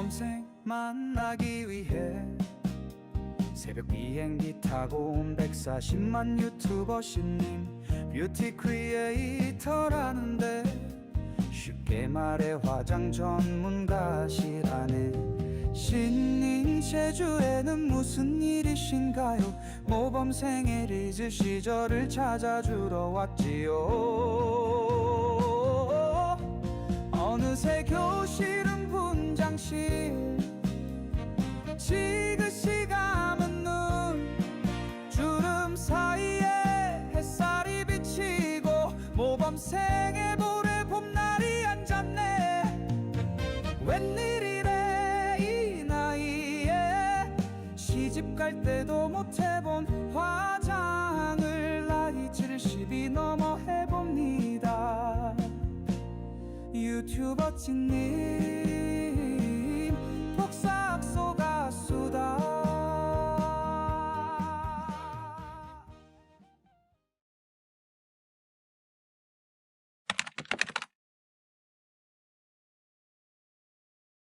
모범생 만나기 위해 새벽 비행기 타고 온 140만 유튜버 신님 뷰티 크리에이터라는데 쉽게 말해 화장 전문가시라네. 신님 제주에는 무슨 일이신가요? 모범생의 리즈 시절을 찾아주러 왔지요. 어느새 교실은 분장실 지그시 감은 눈 주름 사이에 햇살이 비치고 모범생의 볼에 봄날이 앉았네. 웬일이래 이 나이에 시집 갈 때도 못 해본 화장을 나이 70이 넘어 해봅니다. 유튜버 복사학소